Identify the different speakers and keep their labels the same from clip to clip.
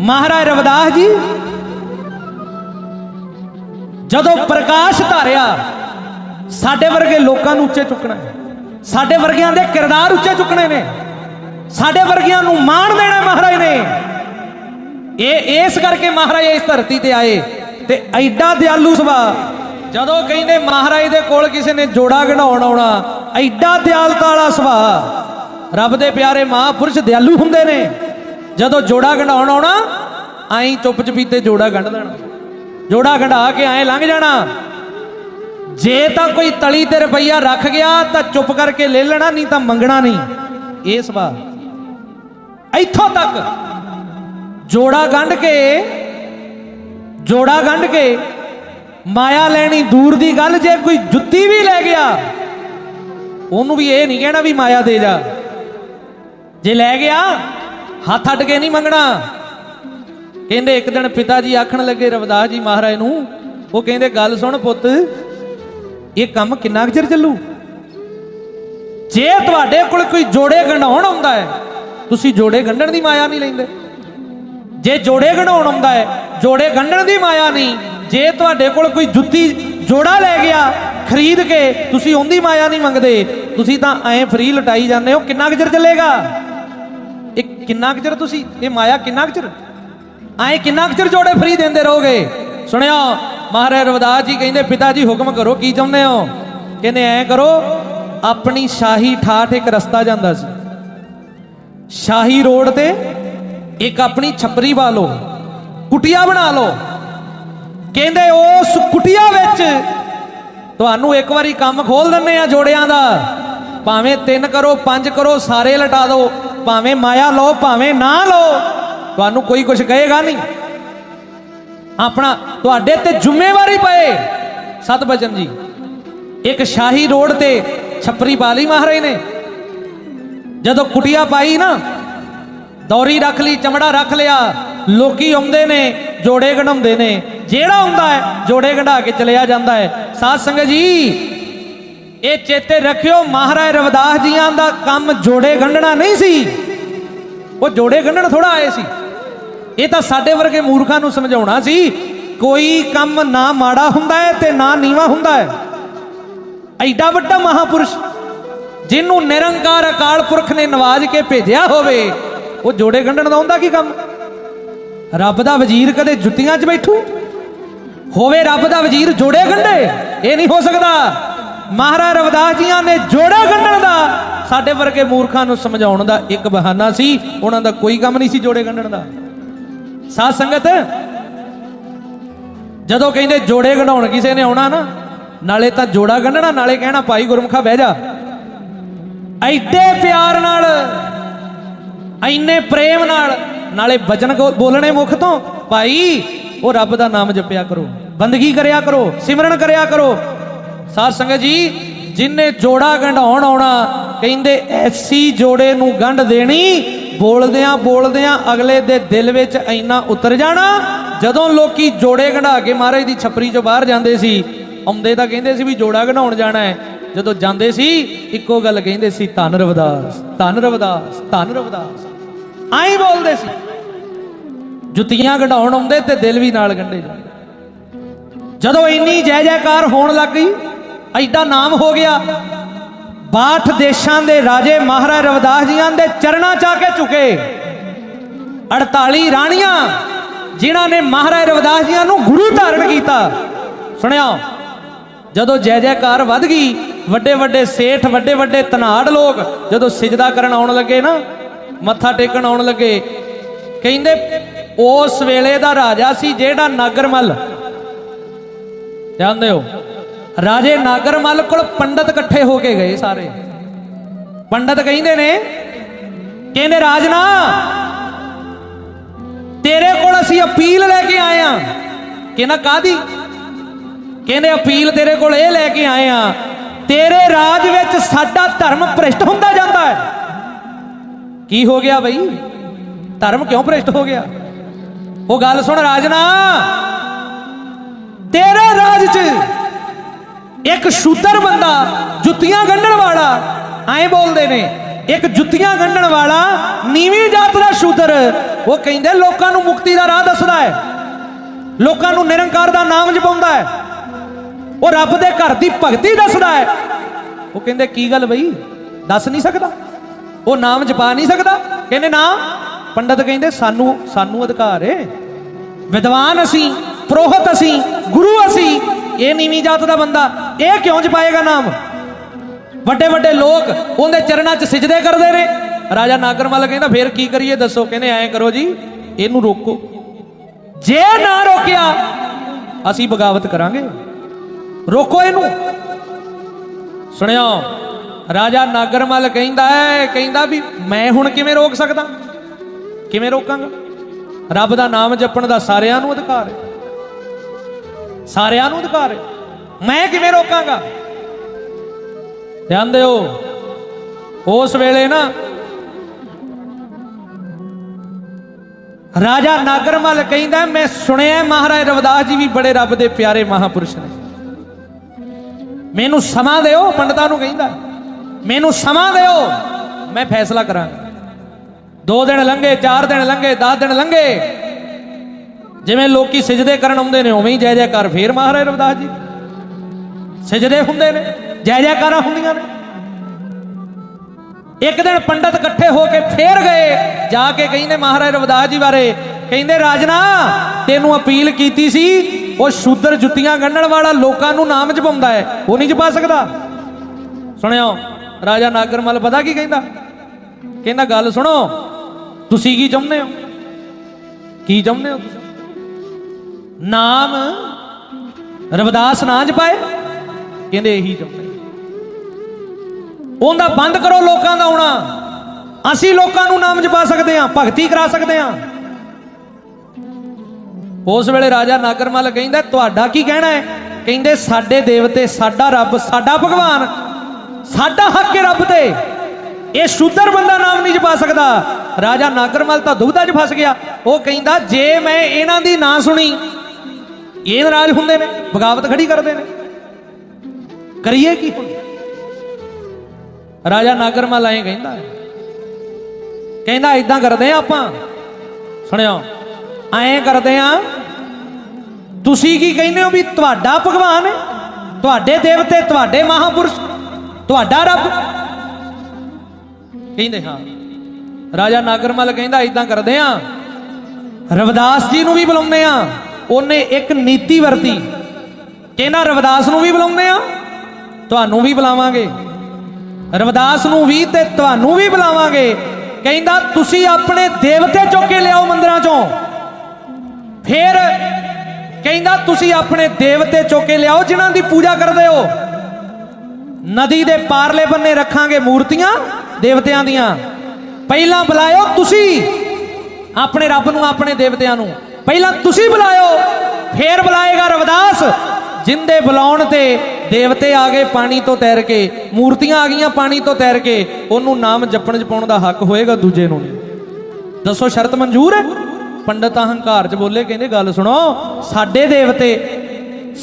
Speaker 1: ਮਹਾਰਾਜ ਰਵਦਾਸ ਜੀ, ਜਦੋਂ ਪ੍ਰਕਾਸ਼ ਧਾਰਿਆ, ਸਾਡੇ ਵਰਗੇ ਲੋਕਾਂ ਨੂੰ ਉੱਚੇ ਚੁੱਕਣਾ ਹੈ। ਸਾਡੇ ਵਰਗਿਆਂ ਦੇ ਕਿਰਦਾਰ ਉੱਚੇ ਚੁੱਕਣੇ ਨੇ। ਸਾਡੇ ਵਰਗਿਆਂ ਨੂੰ ਮਾਣ ਦੇਣਾ ਮਹਾਰਾਜ ਨੇ। ਇਹ, ਇਸ ਕਰਕੇ ਮਹਾਰਾਜ ਇਸ ਧਰਤੀ ਤੇ ਆਏ ਤੇ ਐਡਾ ਦਿਆਲੂ ਸੁਭਾਅ। ਜਦੋਂ ਕਹਿੰਦੇ ਮਹਾਰਾਜ ਦੇ ਕੋਲ ਕਿਸੇ ਨੇ ਜੋੜਾ ਗਣਾਉਣ ਆਉਣਾ, ਐਡਾ ਦਿਆਲਤਾ ਵਾਲਾ ਸੁਭਾਅ। ਰੱਬ ਦੇ ਪਿਆਰੇ ਮਹਾਂਪੁਰਸ਼ ਦਿਆਲੂ ਹੁੰਦੇ ਨੇ। ਜਦੋਂ ਜੋੜਾ ਗੰਢਾਉਣ ਆਉਣਾ ਐਂ ਚੁੱਪ ਚਪੀਤੇ ਜੋੜਾ ਗੰਢ ਦੇਣਾ। ਜੋੜਾ ਗੰਢਾ ਕੇ ਐਂ ਲੰਘ ਜਾਣਾ। ਜੇ ਤਾਂ ਕੋਈ ਤਲੀ ਤੇ ਰੁਪਈਆ ਰੱਖ ਗਿਆ, ਤਾਂ ਚੁੱਪ ਕਰਕੇ ਲੈ ਲੈਣਾ, ਨਹੀਂ ਤਾਂ ਮੰਗਣਾ ਨਹੀਂ। ਇਹ ਸੁਭਾਅ ਇੱਥੋਂ ਤੱਕ ਜੋੜਾ ਗੰਢ ਕੇ, ਜੋੜਾ ਗੰਢ ਕੇ ਮਾਇਆ ਲੈਣੀ ਦੂਰ ਦੀ ਗੱਲ, ਜੇ ਕੋਈ ਜੁੱਤੀ ਵੀ ਲੈ ਗਿਆ, ਉਹਨੂੰ ਵੀ ਇਹ ਨਹੀਂ ਕਹਿਣਾ ਵੀ ਮਾਇਆ ਦੇ ਜਾ। ਜੇ ਲੈ ਗਿਆ ਹੱਥ ਅੱਡ ਕੇ ਨਹੀਂ ਮੰਗਣਾ। ਕਹਿੰਦੇ ਇੱਕ ਦਿਨ ਪਿਤਾ ਜੀ ਆਖਣ ਲੱਗੇ, ਰਵਦਾਸ ਜੀ ਮਹਾਰਾਜ ਨੂੰ, ਉਹ ਕਹਿੰਦੇ, ਗੱਲ ਸੁਣ ਪੁੱਤ, ਇਹ ਕੰਮ ਕਿੰਨਾ ਕੁ ਚਿਰ ਚੱਲੂ? ਜੇ ਤੁਹਾਡੇ ਕੋਲ ਕੋਈ ਜੋੜੇ ਗੰਢਾਉਣ ਆਉਂਦਾ ਹੈ, ਤੁਸੀਂ ਜੋੜੇ ਗੰਢਣ ਦੀ ਮਾਇਆ ਨਹੀਂ ਲੈਂਦੇ। ਜੇ ਜੋੜੇ ਗੰਢਾਉਣ ਆਉਂਦਾ ਹੈ, ਜੋੜੇ ਗੰਢਣ ਦੀ ਮਾਇਆ ਨਹੀਂ। ਜੇ ਤੁਹਾਡੇ ਕੋਲ ਕੋਈ ਜੁੱਤੀ, ਜੋੜਾ ਲੈ ਗਿਆ, ਖਰੀਦ ਕੇ, ਤੁਸੀਂ ਉਹਦੀ ਮਾਇਆ ਨਹੀਂ ਮੰਗਦੇ। ਤੁਸੀਂ ਤਾਂ ਐਂ ਫ੍ਰੀ ਲਟਾਈ ਜਾਂਦੇ ਹੋ, ਕਿੰਨਾ ਕੁ ਚਿਰ ਚੱਲੇਗਾ? ਇਹ ਕਿੰਨਾ ਕੁ ਚਿਰ ਤੁਸੀਂ, ਇਹ ਮਾਇਆ ਕਿੰਨਾ ਕੁ ਚਿਰ? ਐਂ ਕਿੰਨਾ ਕੁ ਚਿਰ ਜੋੜੇ ਫਰੀ ਦਿੰਦੇ ਰਹੋਗੇ? ਸੁਣਿਆ ਮਹਾਰਾਜ ਰਵਦਾਸ ਜੀ ਕਹਿੰਦੇ, ਪਿਤਾ ਜੀ ਹੁਕਮ ਕਰੋ, ਕੀ ਚਾਹੁੰਦੇ ਹੋ? ਕਹਿੰਦੇ, ਐਂ ਕਰੋ, ਆਪਣੀ ਸ਼ਾਹੀ ਠਾਠ ਇੱਕ ਰਸਤਾ ਜਾਂਦਾ ਸੀ। ਸ਼ਾਹੀ ਰੋਡ ਤੇ ਇੱਕ ਆਪਣੀ ਛਪਰੀ ਪਾ ਲਓ ਕੁਟਿਆ ਬਣਾ ਲਓ। ਕਹਿੰਦੇ, ਉਸ ਕੁਟਿਆ ਵਿੱਚ ਤੁਹਾਨੂੰ ਇੱਕ ਵਾਰੀ ਕੰਮ ਖੋਲ ਦਿੰਨੇ ਆ ਜੋੜਿਆਂ ਦਾ। ਭਾਵੇਂ ਤਿੰਨ ਕਰੋ, ਪੰਜ ਕਰੋ, ਸਾਰੇ ਲਟਾ ਦਿਓ। ਭਾਵੇਂ ਮਾਇਆ ਲਓ, ਭਾਵੇਂ ਨਾ ਲਓ, ਤੁਹਾਨੂੰ ਕੋਈ ਕੁਝ ਕਹੇਗਾ ਨਹੀਂ। ਆਪਣਾ ਤੁਹਾਡੇ ਤੇ ਜ਼ਿੰਮੇਵਾਰੀ ਪਏ। ਸਤਬਚਨ ਜੀ, ਇੱਕ ਸ਼ਾਹੀ ਰੋਡ ਤੇ ਛੱਪਰੀ ਬਾਲੀ ਮਹਾਰਾਜ ਨੇ। ਜਦੋਂ ਕੁਟਿਆ ਪਾਈ ਨਾ, ਦੌਰੀ ਰੱਖ ਲਈ, ਚਮੜਾ ਰੱਖ ਲਿਆ, ਲੋਕੀ ਆਉਂਦੇ ਨੇ, ਜੋੜੇ ਗਣਾਉਂਦੇ ਨੇ। ਜਿਹੜਾ ਹੁੰਦਾ ਹੈ, ਜੋੜੇ ਗੰਢਾ ਕੇ ਚਲਿਆ ਜਾਂਦਾ ਹੈ। ਸਾਧ ਸੰਗਤ ਜੀ ਇਹ ਚੇਤੇ ਰੱਖਿਓ, ਮਹਾਰਾਜ ਰਵਿਦਾਸ ਜੀਆਂ ਦਾ ਕੰਮ ਜੋੜੇ ਗੰਢਣਾ ਨਹੀਂ ਸੀ। ਉਹ ਜੋੜੇ ਗੰਢਣ ਥੋੜਾ ਆਏ ਸੀ। ਇਹ ਤਾਂ ਸਾਡੇ ਵਰਗੇ ਮੂਰਖਾਂ ਨੂੰ ਸਮਝਾਉਣਾ ਸੀ, ਕੋਈ ਕੰਮ ਨਾ ਮਾੜਾ ਹੁੰਦਾ ਹੈ ਤੇ ਨਾ ਨੀਵਾ ਹੁੰਦਾ ਹੈ। ਐਡਾ ਵੱਡਾ ਮਹਾਪੁਰਸ਼, ਜਿਹਨੂੰ ਨਿਰੰਕਾਰ ਅਕਾਲ ਪੁਰਖ ਨੇ ਨਵਾਜ ਕੇ ਭੇਜਿਆ ਹੋਵੇ, ਉਹ ਜੋੜੇ ਗੰਢਣ ਦਾ ਹੁੰਦਾ ਕੀ ਕੰਮ? ਰੱਬ ਦਾ ਵਜ਼ੀਰ ਕਦੇ ਜੁੱਤੀਆਂ 'ਚ ਬੈਠੂ? ਹੋਵੇ ਰੱਬ ਦਾ ਵਜ਼ੀਰ ਜੋੜੇ ਗੰਢੇ, ਇਹ ਨਹੀਂ ਹੋ ਸਕਦਾ। ਮਹਾਰਾਜ ਰਵਿਦਾਸ ਜੀਆਂ ਨੇ ਜੋੜਾ ਗੰਢਣ ਦਾ। ਸਾਡੇ ਵਰਗੇ ਮੂਰਖਾਂ ਨੂੰ ਸਮਝਾਉਣ ਦਾ ਇੱਕ ਬਹਾਨਾ ਸੀ, ਉਹਨਾਂ ਦਾ ਕੋਈ ਕੰਮ ਨਹੀਂ ਸੀ ਜੋੜੇ ਗੰਢਣ ਦਾ। ਸਾਧ ਸੰਗਤ, ਜਦੋਂ ਕਹਿੰਦੇ ਜੋੜੇ ਗੰਢਾਉਣ ਕਿਸੇ ਨੇ ਆਉਣਾ ਨਾ, ਨਾਲੇ ਤਾਂ ਜੋੜਾ ਗੰਢਣਾ ਨਾਲੇ ਕਹਿਣਾ ਭਾਈ ਗੁਰਮੁਖਾ ਬਹਿ ਜਾ। ਐਡੇ ਪਿਆਰ ਨਾਲ, ਐਨੇ ਪ੍ਰੇਮ ਨਾਲ, ਨਾਲੇ ਬਚਨ ਬੋਲਣੇ ਮੁਖ ਤੋਂ, ਭਾਈ, ਉਹ ਰੱਬ ਦਾ ਨਾਮ ਜਪਿਆ ਕਰੋ। ਬੰਦਗੀ ਕਰਿਆ ਕਰੋ, ਸਿਮਰਨ ਕਰਿਆ ਕਰੋ। ਸਾਧ ਸੰਗਤ ਜੀ ਜਿਨਨੇ ਜੋੜਾ ਗੰਢਾਉਣ ਆਉਣਾ ਕਹਿੰਦੇ ਐਸੀ ਜੋੜੇ ਨੂੰ ਗੰਢ ਦੇਣੀ, ਬੋਲਦਿਆਂ ਬੋਲਦਿਆਂ ਅਗਲੇ ਦੇ ਦਿਲ ਵਿੱਚ ਇੰਨਾ ਉਤਰ ਜਾਣਾ, ਜਦੋਂ ਲੋਕੀ ਜੋੜੇ ਗੰਢਾ ਕੇ ਮਹਾਰਾਜ ਦੀ ਛਪਰੀ ਚੋਂ ਬਾਹਰ ਜਾਂਦੇ ਸੀ, ਆਉਂਦੇ ਤਾਂ ਕਹਿੰਦੇ ਸੀ ਵੀ ਜੋੜਾ ਗੰਢਾਉਣ ਜਾਣਾ ਹੈ, ਜਦੋਂ ਜਾਂਦੇ ਸੀ, ਇੱਕੋ ਗੱਲ ਕਹਿੰਦੇ ਸੀ, ਧਨ ਰਵਦਾਸ ਧਨ ਰਵਦਾਸ ਧਨ ਰਵਦਾਸ। ਆਈ ਬੋਲਦੇ ਸੀ, ਜੁੱਤੀਆਂ ਗੰਢਾਉਣ ਆਉਂਦੇ ਤੇ ਦਿਲ ਵੀ ਨਾਲ ਗੰਢੇ ਜਾਂਦੇ। ਜਦੋਂ ਇੰਨੀ ਜੈ ਜੈਕਾਰ ਹੋਣ ਲੱਗ ਗਈ ਐਡਾ ਨਾਮ ਹੋ ਗਿਆ। 62 ਦੇਸ਼ਾਂ ਦੇ ਰਾਜੇ ਮਹਾਰਾਜ ਰਵਿਦਾਸ ਜੀਆਂ ਦੇ ਚਰਨਾਂ 'ਚ ਆ ਕੇ ਝੁਕੇ। 48 ਰਾਣੀਆਂ ਜਿਨ੍ਹਾਂ ਨੇ ਮਹਾਰਾਜ ਰਵਿਦਾਸ ਜੀਆਂ ਨੂੰ ਗੁਰੂ ਧਾਰਨ ਕੀਤਾ। ਸੁਣਿਆ? ਜਦੋਂ ਜੈ ਜੈਕਾਰ ਵੱਧ ਗਈ ਵੱਡੇ ਵੱਡੇ ਸੇਠ ਵੱਡੇ ਵੱਡੇ ਤਨਾੜ ਲੋਕ ਜਦੋਂ ਸਿਜਦਾ ਕਰਨ ਆਉਣ ਲੱਗੇ ਨਾ, ਮੱਥਾ ਟੇਕਣ ਆਉਣ ਲੱਗੇ, ਕਹਿੰਦੇ, ਉਸ ਵੇਲੇ ਦਾ ਰਾਜਾ ਸੀ ਜਿਹੜਾ ਨਾਗਰਮਲ। ਜਾਣਦੇ ਹੋ? ਰਾਜੇ ਨਾਗਰਮਲ ਕੋਲ ਪੰਡਤ ਇਕੱਠੇ ਹੋ ਕੇ ਗਏ ਸਾਰੇ। ਪੰਡਤ ਕਹਿੰਦੇ ਨੇ, ਕਹਿੰਦੇ, ਰਾਜਨਾ, ਤੇਰੇ ਕੋਲ ਅਸੀਂ ਅਪੀਲ ਲੈ ਕੇ ਆਏ ਆ। ਕਹਿੰਦਾ? ਕਾਦੀ ਕਹਿੰਦੇ, ਅਪੀਲ ਤੇਰੇ ਕੋਲ ਇਹ ਲੈ ਕੇ ਆਏ ਆ, ਤੇਰੇ ਰਾਜ ਵਿੱਚ ਸਾਡਾ ਧਰਮ ਭ੍ਰਿਸ਼ਟ ਹੁੰਦਾ ਜਾਂਦਾ ਹੈ। ਕੀ ਹੋ ਗਿਆ ਬਈ? ਧਰਮ ਕਿਉਂ ਭ੍ਰਿਸ਼ਟ ਹੋ ਗਿਆ? ਉਹ ਗੱਲ ਸੁਣ, ਰਾਜਨਾ, ਤੇਰੇ ਰਾਜ 'ਚ ਇੱਕ ਸ਼ੂਦਰ ਬੰਦਾ ਜੁੱਤੀਆਂ ਗੰਢਣ ਵਾਲਾ, ਐਂ ਬੋਲਦੇ ਨੇ, ਇੱਕ ਜੁੱਤੀਆਂ ਗੰਢਣ ਵਾਲਾ ਨੀਵੀਂ ਜਾਤ ਦਾ ਸ਼ੂਦਰ ਉਹ ਕਹਿੰਦੇ ਲੋਕਾਂ ਨੂੰ ਮੁਕਤੀ ਦਾ ਰਾਹ ਦੱਸਦਾ ਹੈ। ਲੋਕਾਂ ਨੂੰ ਨਿਰੰਕਾਰ ਦਾ ਨਾਮ ਜਪਾਉਂਦਾ ਹੈ। ਉਹ ਰੱਬ ਦੇ ਘਰ ਦੀ ਭਗਤੀ ਦੱਸਦਾ ਹੈ। ਉਹ ਕਹਿੰਦੇ, ਕੀ ਗੱਲ ਬਈ? ਦੱਸ ਨਹੀਂ ਸਕਦਾ? ਉਹ ਨਾਮ ਜਪਾ ਨਹੀਂ ਸਕਦਾ। ਕਹਿੰਦੇ, ਨਾ, ਪੰਡਤ ਕਹਿੰਦੇ, ਸਾਨੂੰ ਸਾਨੂੰ ਅਧਿਕਾਰ ਏ ਵਿਦਵਾਨ ਅਸੀਂ ਪ੍ਰੋਹਤ ਅਸੀਂ, ਗੁਰੂ ਅਸੀਂ, ਇਹ ਨੀਵੀਂ ਜਾਤ ਦਾ ਬੰਦਾ, ਇਹ ਕਿਉਂ ਜਪਾਏਗਾ ਨਾਮ? ਵੱਡੇ ਵੱਡੇ ਲੋਕ ਉਹਦੇ ਚਰਨਾਂ 'ਚ ਸਿਜਦੇ ਕਰਦੇ ਨੇ। ਰਾਜਾ ਨਾਗਰਮਲ ਕਹਿੰਦਾ, ਫੇਰ ਕੀ ਕਰੀਏ? ਦੱਸੋ, ਕਹਿੰਦੇ, ਐਂ ਕਰੋ ਜੀ, ਇਹਨੂੰ ਰੋਕੋ। ਜੇ ਨਾ ਰੋਕਿਆ, ਅਸੀਂ ਬਗਾਵਤ ਕਰਾਂਗੇ। ਰੋਕੋ ਇਹਨੂੰ। ਸੁਣਿਓ, ਰਾਜਾ ਨਾਗਰਮਲ ਕਹਿੰਦਾ ਹੈ, ਕਹਿੰਦਾ ਵੀ ਮੈਂ ਹੁਣ ਕਿਵੇਂ ਰੋਕ ਸਕਦਾ? ਕਿਵੇਂ ਰੋਕਾਂਗਾ? ਰੱਬ ਦਾ ਨਾਮ ਜਪਣ ਦਾ ਸਾਰਿਆਂ ਨੂੰ ਅਧਿਕਾਰ ਹੈ। ਸਾਰਿਆਂ ਨੂੰ ਅਧਿਕਾਰ ਹੈ। ਮੈਂ ਕਿਵੇਂ ਰੋਕਾਂਗਾ? ਧਿਆਨ ਦਿਓ, ਉਸ ਵੇਲੇ ਨਾ ਰਾਜਾ ਨਾਗਰਮਲ ਕਹਿੰਦਾ, ਮੈਂ ਸੁਣਿਆ ਮਹਾਰਾਜ ਰਵਿਦਾਸ ਜੀ ਵੀ ਬੜੇ ਰੱਬ ਦੇ ਪਿਆਰੇ ਮਹਾਪੁਰਸ਼ ਨੇ। ਮੈਨੂੰ ਸਮਾਂ ਦਿਓ, ਪੰਡਤਾਂ ਨੂੰ ਕਹਿੰਦਾ। ਮੈਨੂੰ ਸਮਾਂ ਦਿਓ, ਮੈਂ ਫੈਸਲਾ ਕਰਾਂਗਾ। ਦੋ ਦਿਨ ਲੰਘੇ, ਚਾਰ ਦਿਨ ਲੰਘੇ 10 ਦਿਨ ਲੰਘੇ ਜਿਵੇਂ ਲੋਕੀ ਸਜਦੇ ਕਰਨ ਆਉਂਦੇ ਨੇ, ਉਵੇਂ ਹੀ ਜੈ ਜੈਕਾਰ ਫੇਰ ਮਹਾਰਾਜ ਰਵਿਦਾਸ ਜੀ। ਸਜਦੇ ਹੁੰਦੇ ਨੇ, ਜੈ ਜੈਕਾਰਾਂ ਹੁੰਦੀਆਂ ਨੇ। ਇੱਕ ਦਿਨ ਪੰਡਤ ਇਕੱਠੇ ਹੋ ਕੇ ਫੇਰ ਗਏ, ਜਾ ਕੇ ਕਹਿੰਦੇ ਮਹਾਰਾਜ ਰਵਿਦਾਸ ਜੀ ਬਾਰੇ, ਕਹਿੰਦੇ ਰਾਜਨਾ, ਤੈਨੂੰ ਅਪੀਲ ਕੀਤੀ ਸੀ, ਉਹ ਸ਼ੂਦਰ ਜੁੱਤੀਆਂ ਗੰਢਣ ਵਾਲਾ ਲੋਕਾਂ ਨੂੰ ਨਾਮ ਜਪਾਉਂਦਾ ਹੈ, ਉਹ ਨਹੀਂ ਜਪਾ ਸਕਦਾ। ਸੁਣਿਓ, ਰਾਜਾ ਨਾਗਰਮਲ ਪਤਾ ਕੀ ਕਹਿੰਦਾ? ਕਹਿੰਦਾ, ਗੱਲ ਸੁਣੋ, ਤੁਸੀਂ ਕੀ ਚਾਹੁੰਦੇ ਹੋ? ਕੀ ਚਾਹੁੰਦੇ ਹੋ ਤੁਸੀਂ? ਨਾਮ ਰਵਿਦਾਸ ਨਾ ਜਪਾਏ ਕਹਿੰਦੇ ਇਹੀ ਚਾਹੁੰਦੇ ਉਹਦਾ ਬੰਦ ਕਰੋ ਲੋਕਾਂ ਦਾ ਆਉਣਾ। ਅਸੀਂ ਲੋਕਾਂ ਨੂੰ ਨਾਮ ਜਪਾ ਸਕਦੇ ਹਾਂ, ਭਗਤੀ ਕਰਾ ਸਕਦੇ ਹਾਂ। ਉਸ ਵੇਲੇ ਰਾਜਾ ਨਾਗਰਮਲ ਕਹਿੰਦਾ, ਤੁਹਾਡਾ ਕੀ ਕਹਿਣਾ ਹੈ? ਕਹਿੰਦੇ, ਸਾਡੇ ਦੇਵਤੇ, ਸਾਡਾ ਰੱਬ, ਸਾਡਾ ਭਗਵਾਨ, ਸਾਡਾ ਹੱਕ ਹੈ ਰੱਬ ਤੇ। ਇਹ ਸ਼ੂਦਰ ਬੰਦਾ ਨਾਮ ਨਹੀਂ ਜਪਾ ਸਕਦਾ। ਰਾਜਾ ਨਾਗਰਮਲ ਤਾਂ ਦੁਬਦਾ 'ਚ ਫਸ ਗਿਆ। ਉਹ ਕਹਿੰਦਾ, ਜੇ ਮੈਂ ਇਹਨਾਂ ਦੀ ਨਾ ਸੁਣੀ ਇਹ ਨਾਰਾਜ਼ ਹੁੰਦੇ ਨੇ, ਬਗਾਵਤ ਖੜੀ ਕਰਦੇ ਨੇ। ਕਰੀਏ ਕੀ ਹੁਣ? ਰਾਜਾ ਨਾਗਰਮਲ ਐਂ ਕਹਿੰਦਾ ਕਹਿੰਦਾ ਇਦਾਂ ਕਰਦੇ ਆ ਆਪਾਂ। ਸੁਣਿਓ, ਐਂ ਕਰਦੇ ਆ ਤੁਸੀਂ ਕੀ ਕਹਿੰਦੇ ਹੋ ਵੀ ਤੁਹਾਡਾ ਭਗਵਾਨ ਹੈ? ਤੁਹਾਡੇ ਦੇਵਤੇ, ਤੁਹਾਡੇ ਮਹਾਪੁਰਸ਼, ਤੁਹਾਡਾ ਰੱਬ। ਕਹਿੰਦੇ, ਹਾਂ। ਰਾਜਾ ਨਾਗਰਮਲ ਕਹਿੰਦਾ ਇਦਾਂ ਕਰਦੇ ਆ ਰਵਿਦਾਸ ਜੀ ਨੂੰ ਵੀ ਬੁਲਾਉਂਦੇ ਆ ਉਹਨੇ ਇੱਕ ਨੀਤੀ ਵਰਤੀ। ਕਹਿੰਦਾ, ਰਵਿਦਾਸ ਨੂੰ ਵੀ ਬੁਲਾਉਂਦੇ ਆ, ਤੁਹਾਨੂੰ ਵੀ ਬੁਲਾਵਾਂਗੇ। ਰਵਿਦਾਸ ਨੂੰ ਵੀ ਤੇ ਤੁਹਾਨੂੰ ਵੀ ਬੁਲਾਵਾਂਗੇ। ਕਹਿੰਦਾ, ਤੁਸੀਂ ਆਪਣੇ ਦੇਵਤੇ ਚੁੱਕ ਕੇ ਲਿਆਓ ਮੰਦਰਾਂ ਚੋਂ। ਫਿਰ ਕਹਿੰਦਾ, ਤੁਸੀਂ ਆਪਣੇ ਦੇਵਤੇ ਚੁੱਕ ਕੇ ਲਿਆਓ, ਜਿਨ੍ਹਾਂ ਦੀ ਪੂਜਾ ਕਰਦੇ ਹੋ। ਨਦੀ ਦੇ ਪਾਰਲੇ ਬੰਨੇ ਰੱਖਾਂਗੇ ਮੂਰਤੀਆਂ ਦੇਵਤਿਆਂ ਦੀਆਂ। ਪਹਿਲਾਂ ਬੁਲਾਇਓ ਤੁਸੀਂ ਆਪਣੇ ਰੱਬ ਨੂੰ, ਆਪਣੇ ਦੇਵਤਿਆਂ ਨੂੰ। ਪਹਿਲਾਂ ਤੁਸੀਂ ਬੁਲਾਇਓ, ਫੇਰ ਬੁਲਾਏਗਾ ਰਵਦਾਸ, ਜਿੰਦੇ ਬੁਲਾਉਣ ਤੇ ਦੇਵਤੇ ਆ ਗਏ ਪਾਣੀ ਤੋਂ ਤੈਰ ਕੇ, ਮੂਰਤੀਆਂ ਆ ਗਈਆਂ ਪਾਣੀ ਤੋਂ ਤੈਰ ਕੇ, ਉਹਨੂੰ ਨਾਮ ਜਪਣ ਜਪਾਉਣ ਦਾ ਹੱਕ ਹੋਏਗਾ ਦੂਜੇ ਨੂੰ ਨਹੀਂ। ਦੱਸੋ ਸ਼ਰਤ ਮਨਜ਼ੂਰ ਹੈ? ਪੰਡਤ ਅਹੰਕਾਰ ਚ ਬੋਲੇ, ਕਹਿੰਦੇ ਗੱਲ ਸੁਣੋ, ਸਾਡੇ ਦੇਵਤੇ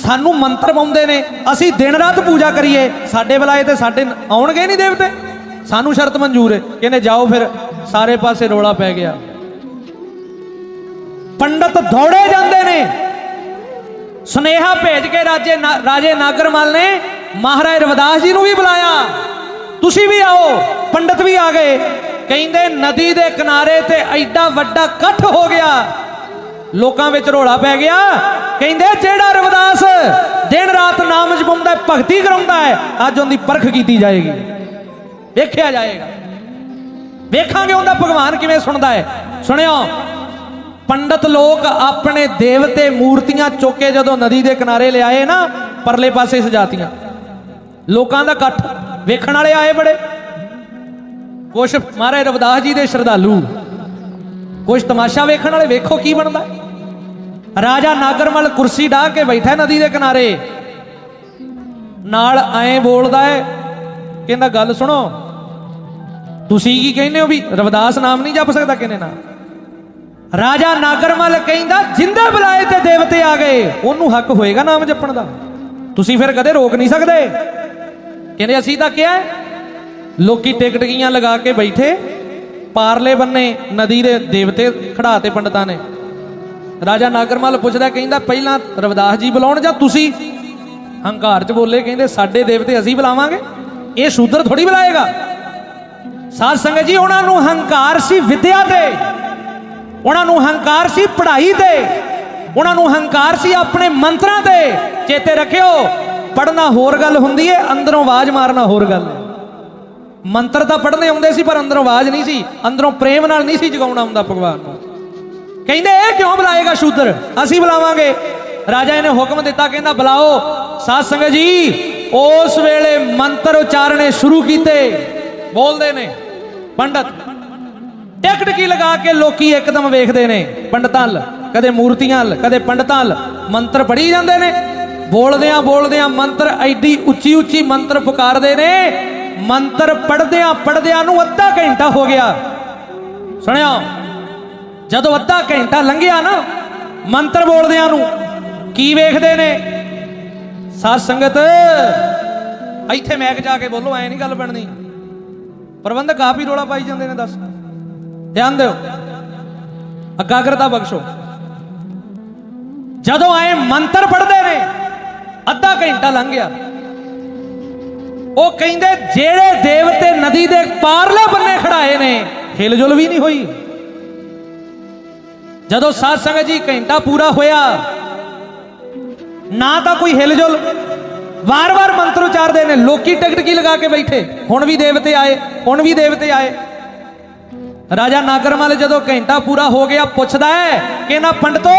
Speaker 1: ਸਾਨੂੰ ਮੰਤਰ ਪਾਉਂਦੇ ਨੇ, ਅਸੀਂ ਦਿਨ ਰਾਤ ਪੂਜਾ ਕਰੀਏ, ਸਾਡੇ ਬੁਲਾਏ ਤੇ ਸਾਡੇ ਆਉਣਗੇ ਨਹੀਂ ਦੇਵਤੇ? ਸਾਨੂੰ ਸ਼ਰਤ ਮਨਜ਼ੂਰ ਹੈ। ਕਹਿੰਦੇ ਜਾਓ ਫਿਰ, ਸਾਰੇ ਪਾਸੇ ਰੋਲਾ ਪੈ ਗਿਆ। ਪੰਡਤ ਦੌੜੇ ਜਾਂਦੇ ਨੇ। ਸੁਨੇਹਾ ਭੇਜ ਕੇ ਰਾਜੇ ਰਾਜੇ ਨਾਗਰਮਲ ਨੇ ਮਹਾਰਾਜ ਰਵਿਦਾਸ ਜੀ ਨੂੰ ਵੀ ਬੁਲਾਇਆ। ਤੁਸੀਂ ਵੀ ਆਓ ਪੰਡਤ ਵੀ ਆ ਗਏ। ਕਹਿੰਦੇ ਨਦੀ ਦੇ ਕਿਨਾਰੇ ਤੇ ਐਡਾ ਵੱਡਾ ਇਕੱਠ ਹੋ ਗਿਆ। ਲੋਕਾਂ ਵਿੱਚ ਰੋਲਾ ਪੈ ਗਿਆ। ਕਹਿੰਦੇ ਜਿਹੜਾ ਰਵਿਦਾਸ ਦਿਨ ਰਾਤ ਨਾਮ ਜਪਾਉਂਦਾ ਹੈ, ਭਗਤੀ ਕਰਾਉਂਦਾ ਹੈ ਅੱਜ ਉਹਦੀ ਪਰਖ ਕੀਤੀ ਜਾਏਗੀ। ਵੇਖਿਆ ਜਾਏਗਾ। ਵੇਖਾਂਗੇ ਉਹਦਾ ਭਗਵਾਨ ਕਿਵੇਂ ਸੁਣਦਾ ਹੈ। ਸੁਣਿਓ। ਪੰਡਤ ਲੋਕ ਆਪਣੇ ਦੇਵਤੇ ਮੂਰਤੀਆਂ ਚੁੱਕ ਕੇ ਜਦੋਂ ਨਦੀ ਦੇ ਕਿਨਾਰੇ ਲਿਆਏ ਨਾ, ਪਰਲੇ ਪਾਸੇ ਸਜਾਤੀਆਂ। ਲੋਕਾਂ ਦਾ ਇਕੱਠ, ਵੇਖਣ ਵਾਲੇ ਆਏ ਬੜੇ। ਕੁਛ ਮਹਾਰਾਜ ਰਵਦਾਸ ਜੀ ਦੇ ਸ਼ਰਧਾਲੂ, ਕੁਛ ਤਮਾਸ਼ਾ ਵੇਖਣ ਵਾਲੇ, ਵੇਖੋ ਕੀ ਬਣਦਾ। ਰਾਜਾ ਨਾਗਰਮਲ ਕੁਰਸੀ ਢਾ ਕੇ ਬੈਠਾ ਨਦੀ ਦੇ ਕਿਨਾਰੇ। ਨਾਲ ਐਂ ਬੋਲਦਾ ਹੈ, ਕਹਿੰਦਾ, ਗੱਲ ਸੁਣੋ, ਤੁਸੀਂ ਕੀ ਕਹਿੰਦੇ ਹੋ ਵੀ ਰਵਦਾਸ ਨਾਮ ਨਹੀਂ ਜਪ ਸਕਦਾ ਕਿਨੇ ਨਾਲ? ਰਾਜਾ ਨਾਗਰਮਲ ਕਹਿੰਦਾ ਜਿੰਦੇ ਬੁਲਾਏ ਤੇ ਦੇਵਤੇ ਆ ਗਏ ਉਹਨੂੰ ਹੱਕ ਹੋਏਗਾ ਨਾਮ ਜਪਣ ਦਾ? ਤੁਸੀਂ ਫਿਰ ਕਦੇ ਰੋਕ ਨਹੀਂ ਸਕਦੇ? ਕਹਿੰਦੇ ਅਸੀਂ ਤਾਂ ਕਿਹਾ ਹੈ, ਲੋਕੀ ਟਿਕਟਕੀਆਂ ਲਗਾ ਕੇ ਬੈਠੇ ਪਾਰਲੇ ਬੰਨੇ ਨਦੀ ਦੇ ਦੇਵਤੇ ਖੜਾ ਤੇ ਪੰਡਤਾਂ ਨੇ। ਰਾਜਾ ਨਾਗਰਮਲ ਪੁੱਛਦਾ ਕਹਿੰਦਾ ਪਹਿਲਾਂ ਰਵਿਦਾਸ ਜੀ ਬੁਲਾਉਣ ਜਾਂ ਤੁਸੀਂ? ਹੰਕਾਰ ਚ ਬੋਲੇ ਕਹਿੰਦੇ ਸਾਡੇ ਦੇਵਤੇ ਅਸੀਂ ਬੁਲਾਵਾਂਗੇ। ਇਹ ਸ਼ੂਦਰ ਥੋੜੀ ਬੁਲਾਏਗਾ। ਸਾਧ ਸੰਗਤ ਜੀ ਉਹਨਾਂ ਨੂੰ ਹੰਕਾਰ ਸੀ ਵਿਦਿਆ ਤੇ। ਉਹਨਾਂ ਨੂੰ ਹੰਕਾਰ ਸੀ ਪੜ੍ਹਾਈ ਤੇ ਉਹਨਾਂ ਨੂੰ ਹੰਕਾਰ ਸੀ ਆਪਣੇ ਮੰਤਰਾਂ ਤੇ ਚੇਤੇ ਰੱਖਿਓ ਪੜਨਾ ਹੋਰ ਗੱਲ ਹੁੰਦੀ ਹੈ ਅੰਦਰੋਂ ਆਵਾਜ਼ ਮਾਰਨਾ ਹੋਰ ਗੱਲ ਹੈ ਮੰਤਰ ਤਾਂ ਪੜ੍ਹਨੇ ਹੁੰਦੇ ਸੀ, ਪਰ ਅੰਦਰੋਂ ਆਵਾਜ਼ ਨਹੀਂ ਸੀ। ਅੰਦਰੋਂ ਪ੍ਰੇਮ ਨਾਲ ਨਹੀਂ ਸੀ ਜਗਾਉਣਾ ਹੁੰਦਾ ਭਗਵਾਨ ਨੂੰ। ਕਹਿੰਦੇ, ਇਹ ਕਿਉਂ ਬੁਲਾਏਗਾ ਸ਼ੂਦਰ? ਅਸੀਂ ਬੁਲਾਵਾਂਗੇ। ਰਾਜਾ ਨੇ ਹੁਕਮ ਦਿੱਤਾ, ਕਹਿੰਦਾ, ਬੁਲਾਓ। ਸਾਧ ਸੰਗਤ ਜੀ, ਉਸ ਵੇਲੇ ਮੰਤਰ ਉਚਾਰਨੇ ਸ਼ੁਰੂ ਕੀਤੇ। ਬੋਲਦੇ ਨੇ ਪੰਡਤ। ਟਿਕਟਕੀ ਲਗਾ ਕੇ ਲੋਕੀ ਇੱਕਦਮ ਵੇਖਦੇ ਨੇ? ਪੰਡਤਾਂ ਵੱਲ ਕਦੇ ਮੂਰਤੀਆਂ ਵੱਲ ਕਦੇ ਪੰਡਤਾਂ ਵੱਲ ਮੰਤਰ ਪੜੀ ਜਾਂਦੇ ਨੇ। ਬੋਲਦਿਆਂ ਬੋਲਦਿਆਂ ਮੰਤਰ ਐਡੀ ਉੱਚੀ ਉੱਚੀ ਮੰਤਰ ਪੁਕਾਰਦੇ ਨੇ। ਮੰਤਰ ਪੜਦਿਆਂ ਪੜਦਿਆਂ ਨੂੰ ਅੱਧਾ ਘੰਟਾ ਹੋ ਗਿਆ। ਸੁਣਿਆ? ਜਦੋਂ ਅੱਧਾ ਘੰਟਾ ਲੰਘਿਆ ਨਾ, ਮੰਤਰ ਬੋਲਦਿਆਂ ਨੂੰ ਕੀ ਵੇਖਦੇ ਨੇ? ਸਾਧ ਸੰਗਤ, ਇੱਥੇ ਮੈਕ ਜਾ ਕੇ ਬੋਲੋ, ਐ ਨਹੀਂ ਗੱਲ ਬਣਨੀ। ਪ੍ਰਬੰਧਕ ਆਪ ਹੀ ਰੋਲਾ ਪਾਈ ਜਾਂਦੇ ਨੇ, ਦੱਸ। ਧਿਆਨ ਦਿਓ। ਇਕਾਗਰਤਾ ਬਖਸ਼ੋ। ਜਦੋਂ ਆਏ ਮੰਤਰ ਪੜਦੇ ਨੇ, ਅੱਧਾ ਘੰਟਾ ਲੰਘ ਗਿਆ। ਉਹ ਕਹਿੰਦੇ, ਜਿਹੜੇ ਦੇਵਤੇ ਨਦੀ ਦੇ ਪਾਰਲੇ ਬੰਨੇ ਖੜਾਏ ਨੇ, ਹਿਲਜੁਲ ਵੀ ਨਹੀਂ ਹੋਈ। ਜਦੋਂ ਸਾਧ ਸੰਗਤ ਜੀ ਘੰਟਾ ਪੂਰਾ ਹੋਇਆ, ਨਾ ਤਾਂ ਕੋਈ ਹਿਲਜੁਲ, ਵਾਰ-ਵਾਰ ਮੰਤਰ ਉਚਾਰਦੇ ਨੇ, ਲੋਕੀ ਟਿਕਟਕੀ ਲਗਾ ਕੇ ਬੈਠੇ? ਹੁਣ ਵੀ ਦੇਵਤੇ ਆਏ, ਹੁਣ ਵੀ ਦੇਵਤੇ ਆਏ। ਰਾਜਾ ਨਾਗਰਮਲ ਜਦੋਂ ਘੰਟਾ ਪੂਰਾ ਹੋ ਗਿਆ, ਪੁੱਛਦਾ ਹੈ ਕਿ ਨਾ ਪੰਡਤੋ,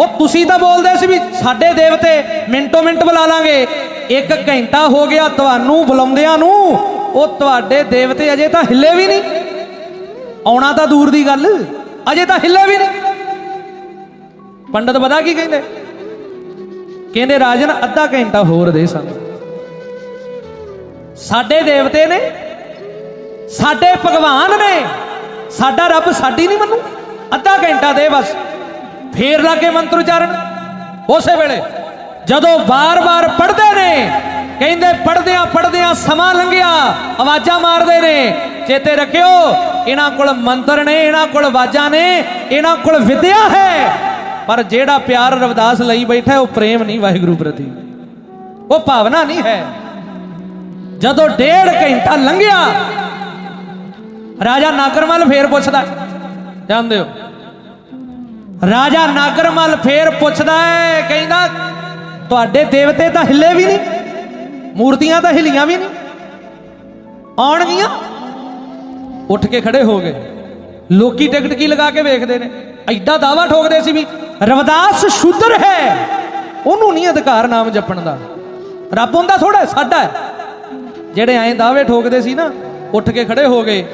Speaker 1: ਉਹ ਤੁਸੀਂ ਤਾਂ ਬੋਲਦੇ ਸੀ ਵੀ ਸਾਡੇ ਦੇਵਤੇ ਮਿੰਟੋ ਮਿੰਟ ਬੁਲਾ ਲਾਂਗੇ। ਇੱਕ ਘੰਟਾ ਹੋ ਗਿਆ ਤੁਹਾਨੂੰ ਬੁਲਾਉਂਦਿਆਂ ਨੂੰ, ਉਹ ਤੁਹਾਡੇ ਦੇਵਤੇ ਅਜੇ ਤਾਂ ਹਿੱਲੇ ਵੀ ਨਹੀਂ। ਆਉਣਾ ਤਾਂ ਦੂਰ ਦੀ ਗੱਲ, ਅਜੇ ਤਾਂ ਹਿੱਲੇ ਵੀ ਨਹੀਂ। ਪੰਡਤ ਪਤਾ ਕੀ ਕਹਿੰਦੇ? ਕਹਿੰਦੇ, ਰਾਜਨ, ਅੱਧਾ ਘੰਟਾ ਹੋਰ ਦੇ ਸਾਨੂੰ। ਸਾਡੇ ਦੇਵਤੇ ਨੇ ਸਾਡੇ ਭਗਵਾਨ ਨੇ। ਸਾਡਾ ਰੱਬ ਸਾਡੀ ਨਹੀਂ ਮੰਨੂ। ਅੱਧਾ ਘੰਟਾ ਦੇ ਬਸ। ਫੇਰ ਲਾਗੇ ਮੰਤਰ ਉਚਾਰਨ। ਉਸੇ ਵੇਲੇ ਜਦੋਂ ਬਾਰ-ਬਾਰ ਪੜ੍ਹਦੇ ਨੇ, ਕਹਿੰਦੇ ਪੜ੍ਹਦਿਆਂ ਪੜ੍ਹਦਿਆਂ ਸਮਾਂ ਲੰਘਿਆ, ਆਵਾਜ਼ਾਂ ਮਾਰਦੇ ਨੇ। ਚੇਤੇ ਰੱਖਿਓ, ਇਹਨਾਂ ਕੋਲ ਮੰਤਰ ਨੇ, ਇਹਨਾਂ ਕੋਲ ਆਵਾਜ਼ਾਂ ਨੇ, ਇਹਨਾਂ ਕੋਲ ਵਿਦਿਆ ਹੈ। ਪਰ ਜਿਹੜਾ ਪਿਆਰ ਰਵਦਾਸ ਲਈ ਬੈਠਾ ਉਹ ਪ੍ਰੇਮ ਨਹੀਂ ਵਾਹਿਗੁਰੂ ਪ੍ਰਤੀ। ਉਹ ਭਾਵਨਾ ਨਹੀਂ ਹੈ। ਜਦੋਂ ਡੇਢ ਘੰਟਾ ਲੰਘਿਆ ਰਾਜਾ ਨਾਗਰਮਲ ਫੇਰ ਪੁੱਛਦਾ ਧਿਆਨ ਦਿਓ ਰਾਜਾ ਨਾਗਰਮਲ ਫੇਰ ਪੁੱਛਦਾ ਹੈ ਕਹਿੰਦਾ ਤੁਹਾਡੇ ਦੇਵਤੇ ਤਾਂ ਹਿੱਲੇ ਵੀ ਨਹੀਂ ਮੂਰਤੀਆਂ ਤਾਂ ਹਿੱਲੀਆਂ ਵੀ ਨਹੀਂ ਆਉਣਗੀਆਂ? ਉੱਠ ਕੇ ਖੜੇ ਹੋ ਗਏ। ਲੋਕੀ ਟਿਕਟ ਕੀ ਲਗਾ ਕੇ ਵੇਖਦੇ ਨੇ? ਐਡਾ ਦਾਵਾ ਠੋਕਦੇ ਸੀ ਵੀ ਰਵਿਦਾਸ ਸ਼ੂਦਰ ਹੈ ਉਹਨੂੰ ਨਹੀਂ ਅਧਿਕਾਰ ਨਾਮ ਜਪਣ ਦਾ। ਰੱਬ ਹੁੰਦਾ ਥੋੜਾ ਸਾਡਾ ਹੈ। ਜਿਹੜੇ ਐਂ ਦਾਅਵੇ ਠੋਕਦੇ ਸੀ ਨਾ ਉੱਠ ਕੇ ਖੜੇ ਹੋ ਗਏ।